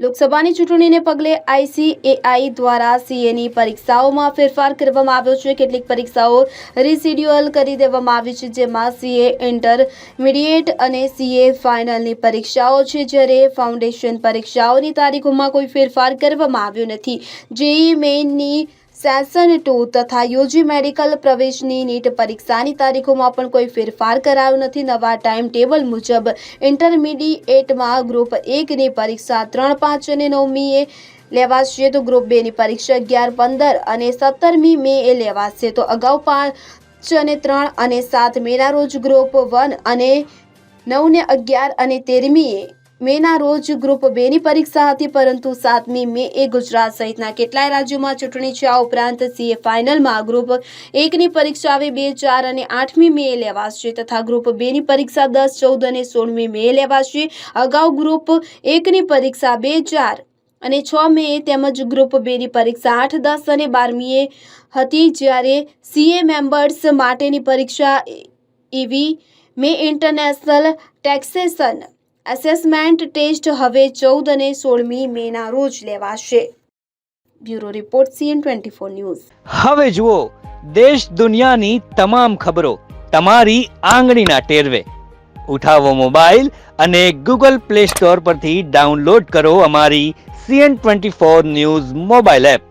લોકસભાની ચૂંટણીને પગલે આઈસીએઆઈ દ્વારા સીએની પરીક્ષાઓમાં ફેરફાર કરવામાં આવ્યો છે. કેટલીક પરીક્ષાઓ રિસિડ્યુઅલ કરી દેવામાં આવી છે, જેમાં સીએ ઇન્ટરમીડિયેટ અને સીએ ફાઇનલની પરીક્ષાઓ છે, જ્યારે ફાઉન્ડેશન પરીક્ષાઓની તારીખોમાં કોઈ ફેરફાર કરવામાં આવ્યો નથી. જેઈ મેઇનની સેશન ટુ તથા યુજી મેડિકલ પ્રવેશની નીટ પરીક્ષાની તારીખોમાં પણ કોઈ ફેરફાર કરાયો નથી. નવા ટાઈમ ટેબલ મુજબ ઇન્ટરમીડિએટમાં ગ્રુપ એકની પરીક્ષા ત્રણ પાંચ અને નવમીએ લેવાશે. તો ગ્રુપ બેની પરીક્ષા અગિયાર, પંદર અને સત્તરમી મે એ લેવાશે. તો અગાઉ પાંચ અને ત્રણ અને સાત મેના રોજ ગ્રુપ વન અને નવ ને અગિયાર અને તેરમીએ મેના રોજ ગ્રુપ બેની પરીક્ષા હતી, પરંતુ સાતમી મે એ ગુજરાત સહિતના કેટલાય રાજ્યોમાં ચૂંટણી છે. આ ઉપરાંત સીએ ફાઇનલમાં ગ્રુપ એકની પરીક્ષા આવે બે ચાર અને આઠમી મે લેવાશે તથા ગ્રુપ બેની પરીક્ષા દસ, ચૌદ અને સોળમી મે લેવાશે. અગાઉ ગ્રુપ એકની પરીક્ષા બે, ચાર અને છ મે તેમજ ગ્રુપ બેની પરીક્ષા આઠ, દસ અને બારમીએ હતી. જ્યારે સીએ મેમ્બર્સ માટેની પરીક્ષા એવી મે ઇન્ટરનેશનલ ટેક્સેશન એસેસમેન્ટ ટેસ્ટ હવે ચૌદ અને સોળમી મેના રોજ લેવાશે. Bureau report CN twenty four news. હવે જુઓ, દેશ દુનિયાની તમામ ખબરો તમારી આંગળીના ટેરવે. ઉઠાવો મોબાઈલ અને ગૂગલ પ્લે સ્ટોર પરથી ડાઉનલોડ કરો અમારી CN twenty four news mobile app.